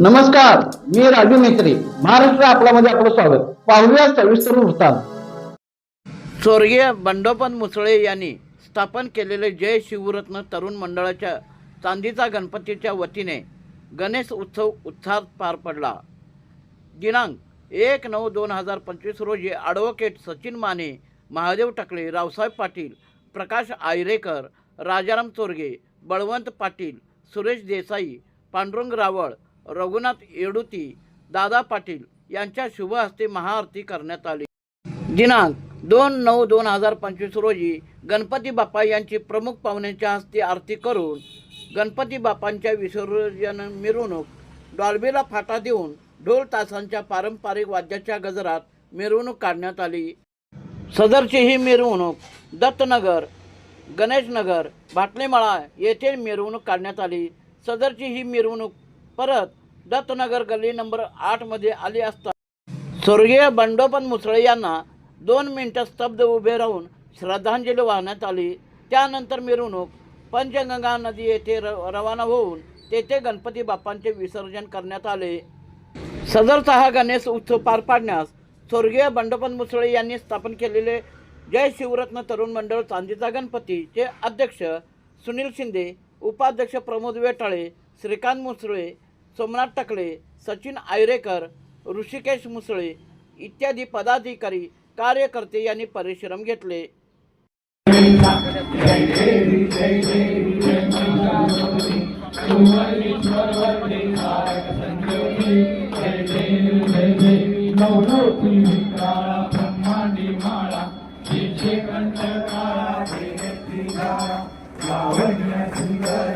नमस्कार मी राजू मेत्री महाराष्ट्र आपल्यामध्ये आपलं स्वागत. पाहूया सविस्तर वृत्तांत. स्वर्गीय बंडोपन मुसळे यांनी स्थापन केलेले जय शिवरत्न तरुण मंडळाच्या चांदीचा गणपतीच्या वतीने गणेश उत्सव उत्साहात पार पडला. दिनांक एक नऊ दोन हजार पंचवीस रोजी ॲडव्होकेट सचिन माने महादेव टकळे रावसाहेब पाटील प्रकाश आयरेकर राजाराम चोरगे बळवंत पाटील सुरेश देसाई पांडुरंग रावळ रघुनाथ येडुती दादा पाटील यांच्या शुभ हस्ते महाआरती करण्यात आली. दिनांक दोन नऊ दोन हजार पंचवीस रोजी गणपती बाप्पा यांची प्रमुख पाहुण्यांच्या हस्ते आरती करून गणपती बाप्पांच्या विसर्जन मिरवणूक डॉल्बीला फाटा देऊन ढोल तासांच्या पारंपरिक वाद्याच्या गजरात मिरवणूक काढण्यात आली. सदरची ही मिरवणूक दत्तनगर गणेशनगर भाटलेमळा येथे मिरवणूक काढण्यात आली. सदरची ही मिरवणूक परत दत्तनगर गल्ली नंबर आठमध्ये आली असता. स्वर्गीय बंडोपन मुसळे यांना दोन मिनटं स्तब्ध उभे राहून श्रद्धांजली वाहण्यात आली. त्यानंतर मिरवणूक पंचगंगा नदी येथे र रवाना होऊन तेथे गणपती बाप्पांचे विसर्जन करण्यात आले. सदरचा हा गणेश उत्सव पार पाडण्यास स्वर्गीय बंडोपन मुसळे यांनी स्थापन केलेले जय शिवरत्न तरुण मंडळ चांदीचा गणपतीचे अध्यक्ष सुनील शिंदे उपाध्यक्ष प्रमोद वेटाळे श्रीकांत मुसळे सोमनाथ टकले सचिन आयरेकर ऋषिकेश मुसळे इत्यादी पदाधिकारी कार्यकर्ते यांनी परिश्रम घेतले. लावण्य सुंदर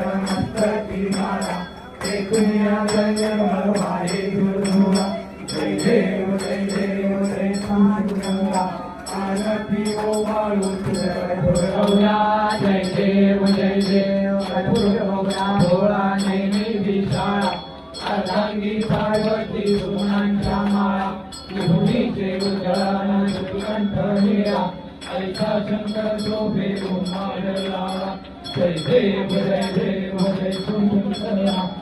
माळा जय मरवाळे गुरुवा जय देव जय देव जय पांडुरंगा आरती ओ बाळू तुझ्या जय देव जय देव कर्पूरगौरा भोळा नैनी विशाळा अर्धांगी पार्वती सुमनांच्या माळा विभूतीचे उजळण सुकंठ हिरा ऐका शंकर शोभे उमाड जय देव जय देव जय सुंदरा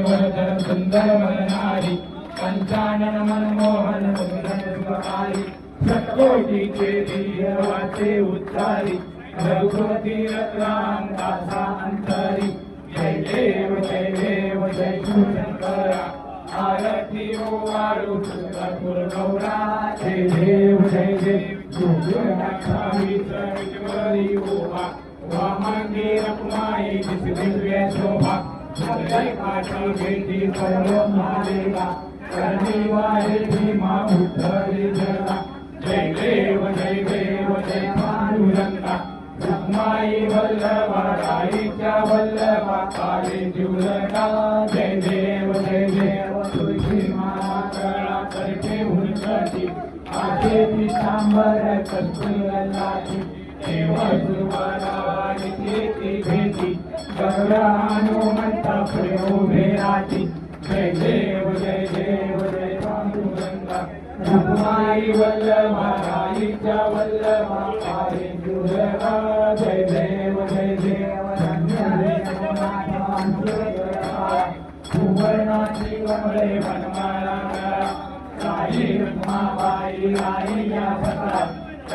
परिवर्तन सुंदर मननारी पंचानन मनमोहन सुखारी सत्कोटीचे धीर वाचे उच्चारी रघुपती राम दासा अंतरी. जय देव जय देव जय शंकरा आरती ओ वाळू कर्पूर गौरा. जय देव जय देव. गुरुनाथामी ओवा. वा जय काठी सर्व महादेवा करणी वाहे भीमा उद्धरी जगा जय देव जय देव जय पांडुरंगा रुक्माई वल्लभा राईच्या वल्लभा काळी जीवलका जय देव जय देव तुळशी माला कळा करते हुलकटी आजे पितांबर कस्तुरलाची देव सुवाला भेटी पुढे उभे राहती जय देव जय देव जय पांडुरंगा रुक्माई वल्लभा राईच्या वल्लभा जय देव जय देव सुवर्णाची कमळे वनमाला राई रुक्माबाई राई या सता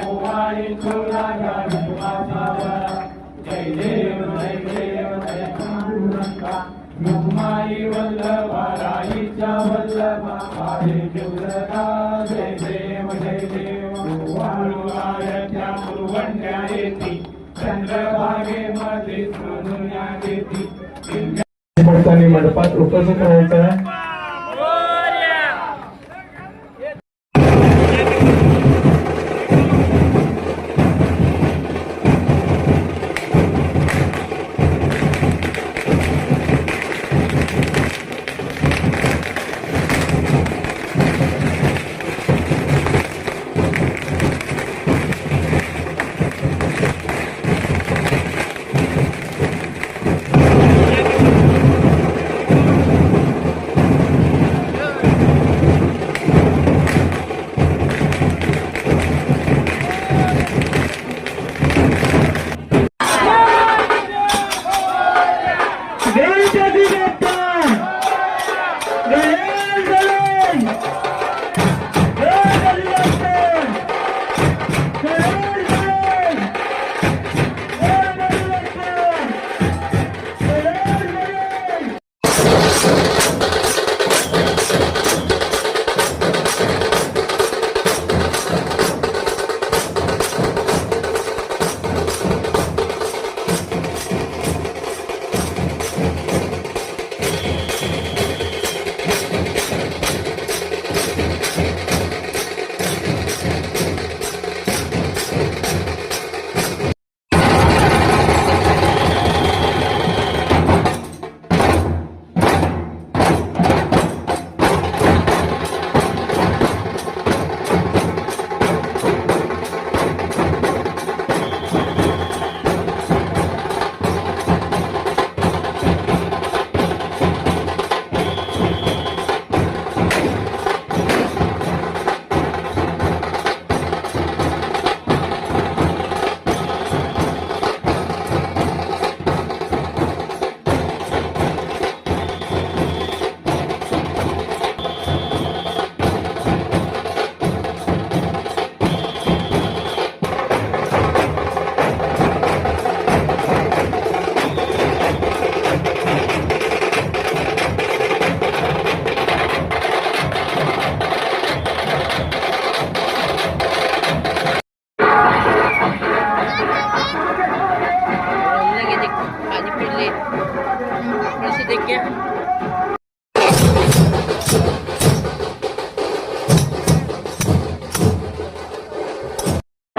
ओवाळी चोराया विश्वासावर जय देव जय जय पांडुरंगा रुक्माई वल्लभा राईच्या वल्लभा जय देव जय देव पुरवण्या येती चंद्रभागेमध्ये सोनुया मंडपात उपस्थित राहायचं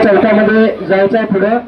चौथ्यामध्ये जायचं आहे पुढं.